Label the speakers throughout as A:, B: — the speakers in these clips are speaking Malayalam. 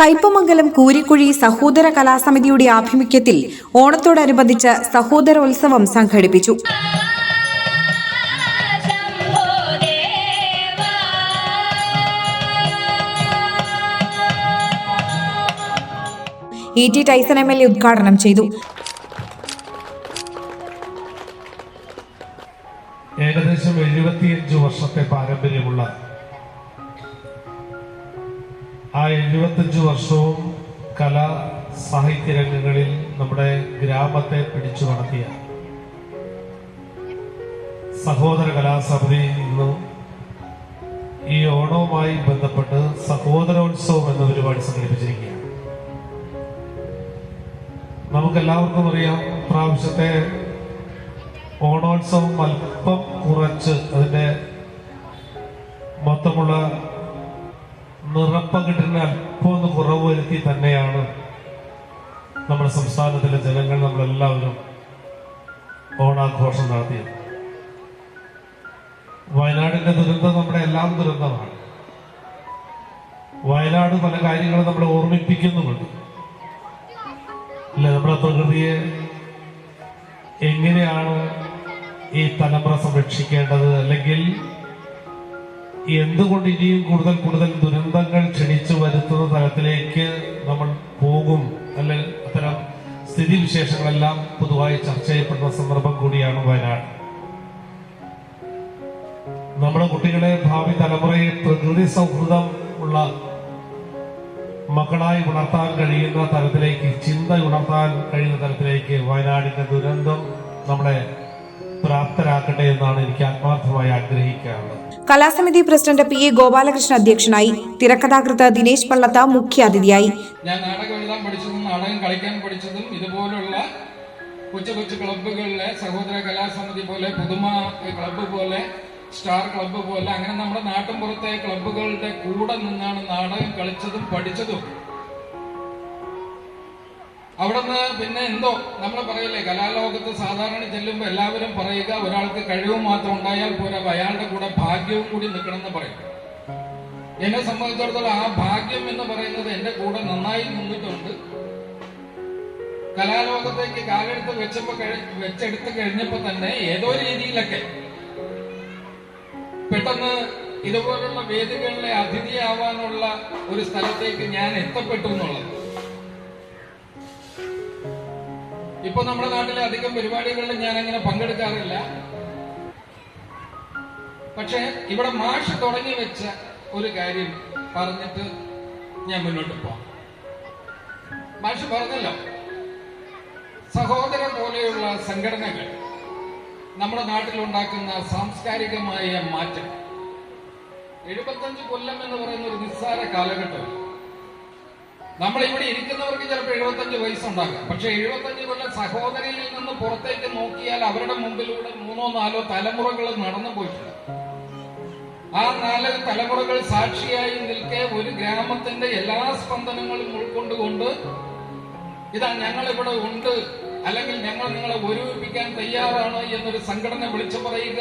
A: കയ്പമംഗലം കൂരിക്കുഴി സഹോദര കലാസമിതിയുടെ ആഭിമുഖ്യത്തിൽ ഓണത്തോടനുബന്ധിച്ച് സഹോദരോത്സവം സംഘടിപ്പിച്ചു. E T Tyson M L A ഉദ്ഘാടനം ചെയ്തു.
B: ഏകദേശം എഴുപത്തിയഞ്ച് വർഷത്തെ പാരമ്പര്യമുള്ള ആ എഴുപത്തഞ്ച് വർഷവും കലാ സാഹിത്യ രംഗങ്ങളിൽ നമ്മുടെ ഗ്രാമത്തെ പിടിച്ചു നടത്തിയ സഹോദര കലാസമിതി ഇന്ന് ഈ ഓണവുമായി ബന്ധപ്പെട്ട് സഹോദരോത്സവം എന്ന പരിപാടി സംഘടിപ്പിച്ചിരിക്കുകയാണ്. നമുക്കെല്ലാവർക്കും അറിയാം പ്രാവശ്യത്തെ ഓണോത്സവം അല്പം കുറച്ച് അതിന്റെ മൊത്തമുള്ള നിറപ്പകിട്ടിന് അല്പം ഒന്ന് കുറവ് വരുത്തി തന്നെയാണ് നമ്മുടെ സംസ്ഥാനത്തിലെ ജനങ്ങൾ നമ്മളെല്ലാവരും ഓണാഘോഷം നടത്തിയത്. വയനാടിന്റെ ദുരന്തം നമ്മുടെ എല്ലാം ദുരന്തമാണ്. വയനാട് പല കാര്യങ്ങളും നമ്മളെ ഓർമ്മിപ്പിക്കുന്നുമുണ്ട്. അല്ലെ? നമ്മുടെ പ്രകൃതിയെ എങ്ങനെയാണ് ഈ തലമുറ സംരക്ഷിക്കേണ്ടത്? അല്ലെങ്കിൽ എന്തുകൊണ്ട് ഇനിയും കൂടുതൽ കൂടുതൽ ദുരന്തങ്ങൾ ക്ഷണിച്ചു വരുത്തുന്ന തലത്തിലേക്ക് നമ്മൾ പോകും? അല്ലെങ്കിൽ അത്തരം സ്ഥിതിവിശേഷങ്ങളെല്ലാം പൊതുവായി ചർച്ച ചെയ്യപ്പെടുന്ന സന്ദർഭം കൂടിയാണ് വയനാട്. നമ്മുടെ കുട്ടികളെ ഭാവി തലമുറയെ പ്രകൃതി സൗഹൃദം ഉള്ള മക്കളായി ഉണർത്താൻ കഴിയുന്ന തലത്തിലേക്ക് ചിന്ത ഉണർത്താൻ കഴിയുന്ന തലത്തിലേക്ക് വയനാടിന്റെ ദുരന്തം നമ്മളെ പ്രാപ്തരാക്കട്ടെ എന്നാണ് എനിക്ക് ആത്മാർത്ഥമായി ആഗ്രഹിക്കാറുള്ളത്
A: കലാസമിതി പ്രസിഡന്റ് പി എ ഗോപാലകൃഷ്ണൻ അധ്യക്ഷനായി തിരക്കഥാകൃത്ത് ദിനേശ് പള്ളത്ത മുഖ്യാതിഥിയായി
C: ഞാൻ നാടകം എഴുതാൻ പഠിച്ചതും നാടകം കളിക്കാൻ പഠിച്ചതും ഇതുപോലുള്ള കൊച്ചു കൊച്ചു ക്ലബ്ബുകളിലെ സഹോദര കലാസമിതി പോലെ പുതുമ ക്ലബ്ബ് പോലെ സ്റ്റാർ ക്ലബ്ബ് പോലെ അങ്ങനെ നമ്മുടെ നാട്ടിൻ പുറത്തെ ക്ലബ്ബുകളുടെ കൂടെ നിന്നാണ് നാടകം കളിച്ചതും പഠിച്ചതും അവിടുന്ന് പിന്നെ എന്തോ നമ്മൾ പറയല്ലേ കലാലോകത്ത് സാധാരണ ചെല്ലുമ്പോൾ എല്ലാവരും പറയുക ഒരാൾക്ക് കഴിവ് മാത്രം ഉണ്ടായാൽ പോരാ അയാളുടെ കൂടെ ഭാഗ്യവും കൂടി നിൽക്കണമെന്ന് പറയും. എന്നെ സംബന്ധിച്ചിടത്തോളം ആ ഭാഗ്യം എന്ന് പറയുന്നത് എന്റെ കൂടെ നന്നായി നിന്നിട്ടുണ്ട്. കലാലോകത്തേക്ക് കാലെടുത്ത് വെച്ചപ്പോ വെച്ചെടുത്ത് കഴിഞ്ഞപ്പോ തന്നെ ഏതോ രീതിയിലൊക്കെ പെട്ടെന്ന് ഇതുപോലുള്ള വേദികളിലെ അതിഥിയാവാനുള്ള ഒരു സ്ഥലത്തേക്ക് ഞാൻ എത്തപ്പെട്ടു എന്നുള്ളത്. ഇപ്പൊ നമ്മുടെ നാട്ടിലെ അധികം പരിപാടികളിൽ ഞാൻ അങ്ങനെ പങ്കെടുക്കാറില്ല. പക്ഷെ ഇവിടെ മാഷ് തുടങ്ങി വെച്ച ഒരു കാര്യം പറഞ്ഞിട്ട് ഞാൻ മുന്നോട്ട് പോവാം. മാഷ് പറഞ്ഞല്ലോ സഹോദര പോലെയുള്ള സംഘടനകൾ നമ്മുടെ നാട്ടിലുണ്ടാക്കുന്ന സാംസ്കാരികമായ മാറ്റം. എഴുപത്തഞ്ച് കൊല്ലം എന്ന് പറയുന്ന ഒരു നിസ്സാര കാലഘട്ടം. നമ്മൾ ഇവിടെ ഇരിക്കുന്നവർക്ക് ചിലപ്പോൾ എഴുപത്തഞ്ച് വയസ്സുണ്ടാകാം. പക്ഷെ എഴുപത്തഞ്ച് കൊല്ലം സഹോദരിയിൽ നിന്ന് പുറത്തേക്ക് നോക്കിയാൽ അവരുടെ മുമ്പിലൂടെ മൂന്നോ നാലോ തലമുറകൾ നടന്നു പോയിട്ടുണ്ട്. ആ നാല് തലമുറകൾ സാക്ഷിയായി നിൽക്കെ ഒരു ഗ്രാമത്തിന്റെ എല്ലാ സ്പന്ദനങ്ങളും ഉൾക്കൊണ്ടുകൊണ്ട് ഇതാ ഞങ്ങൾ ഇവിടെ ഉണ്ട്. അല്ലെങ്കിൽ ഞങ്ങൾ നിങ്ങളെ ഒരുമിപ്പിക്കാൻ തയ്യാറാണ് എന്നൊരു സംഘടന വിളിച്ചു പറയുക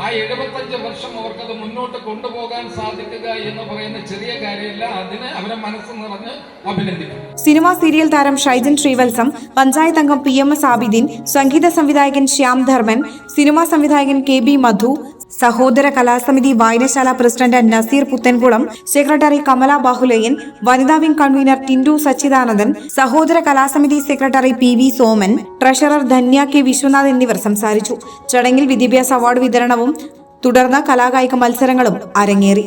C: ആ എഴുപത്തഞ്ച് വർഷം അവർക്കത് മുന്നോട്ട് കൊണ്ടുപോകാൻ സാധിക്കുക എന്ന് പറയുന്ന ചെറിയ കാര്യമില്ല. അതിന് അവരെ മനസ്സ് നിറഞ്ഞ് അഭിനന്ദിക്കും.
A: സിനിമാ സീരിയൽ താരം ഷൈജൻ ശ്രീവത്സം പഞ്ചായത്ത് അംഗം പി എം എസ് ആബിദീൻ സംഗീത സംവിധായകൻ ശ്യാം ധർമ്മൻ സിനിമാ സംവിധായകൻ കെ ബി മധു സഹോദര കലാസമിതി വായനശാല പ്രസിഡന്റ് നസീർ പുത്തൻകുളം സെക്രട്ടറി കമല ബാഹുലയൻ വനിതാ വിംഗ് കൺവീനർ ടിൻഡു സച്ചിദാനന്ദൻ സഹോദര കലാസമിതി secretary P V Soman treasurer Dhanya K Viswanath എന്നിവർ സംസാരിച്ചു. ചടങ്ങിൽ വിദ്യാഭ്യാസ അവാർഡ് വിതരണവും തുടർന്ന് കലാകായിക മത്സരങ്ങളും അരങ്ങേറി.